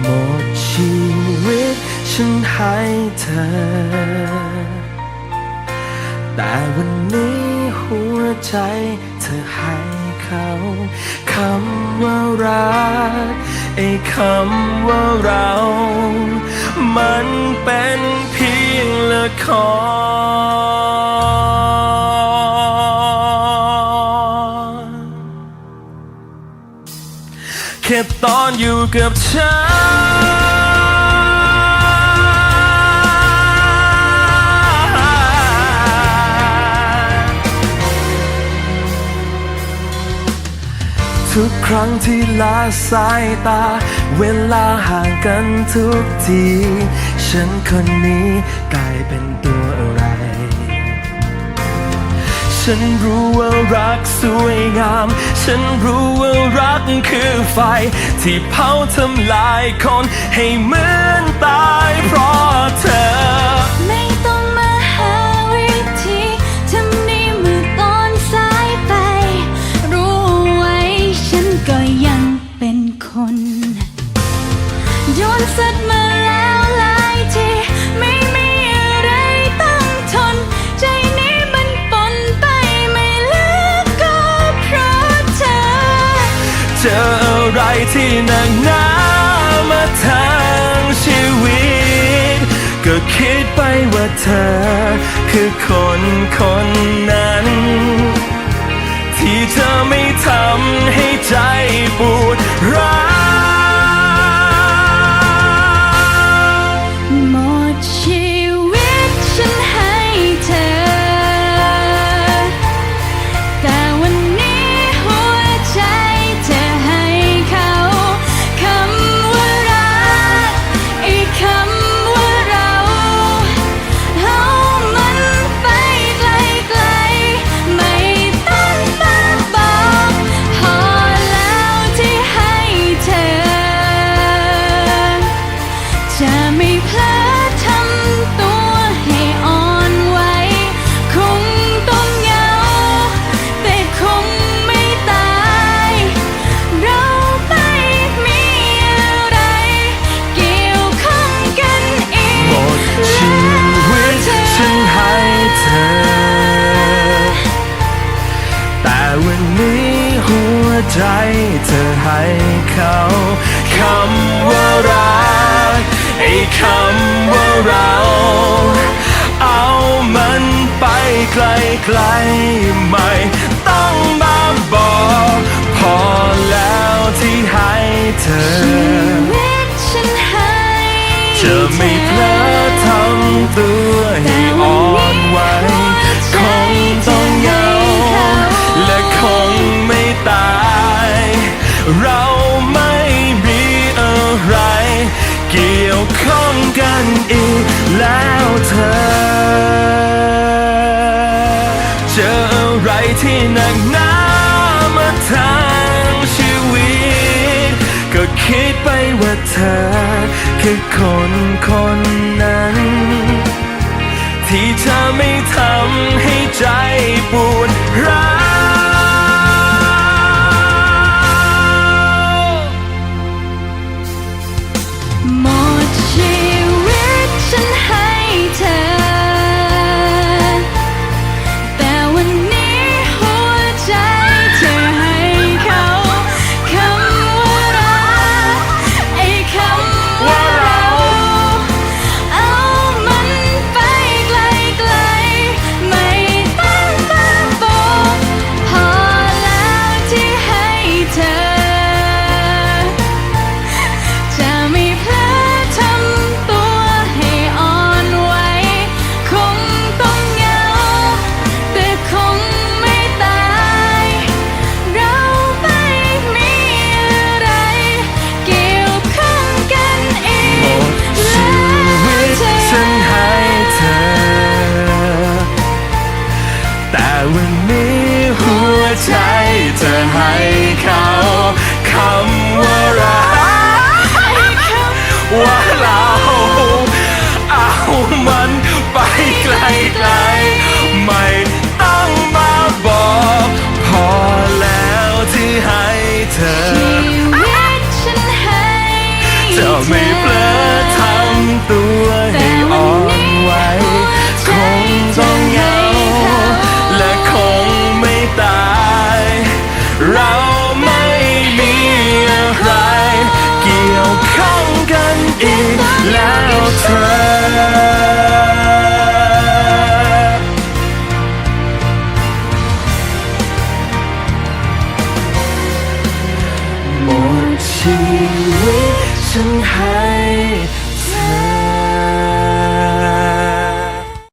หมดชีวิตฉันให้เธอ แต่วันนี้หัวใจเธอให้เขาคำว่ารักไอ้คำว่าเรา มันเป็น คร แค่ตอนอยู่กับฉันทุกครั้งที่ละสายตา เวลาห่างกันทุกที ฉันคนนี้กลายเป็นตัวอะไร ฉันรู้ว่ารักสวยงาม ฉันรู้ว่ารักคือไฟ ที่เผาทำลายคนให้เหมือนตายเพราะเธอ ที่หนักหนามาทางชีวิต ก็คิดไปว่าเธอ คือคนคนนั้น ที่เธอไม่ทำ นนี้หัวใจเธอให้เขาคำว่ารักไอ้คำว่าเรา เอามันไปไกลๆไม่ต้องมาบอก พอแล้วที่ให้เธอชีวิตฉันให้จะไม่เพลอทำตัว เราไม่มีอะไร เกี่ยวข้องกันอีกแล้วเธอ เจออะไรที่หนักหนามาทั้งชีวิต ก็คิดไปว่าเธอ คือคนคนนั้น ที่เธอไม่ทำให้ใจปวดร้า light. ชีวิตฉันให้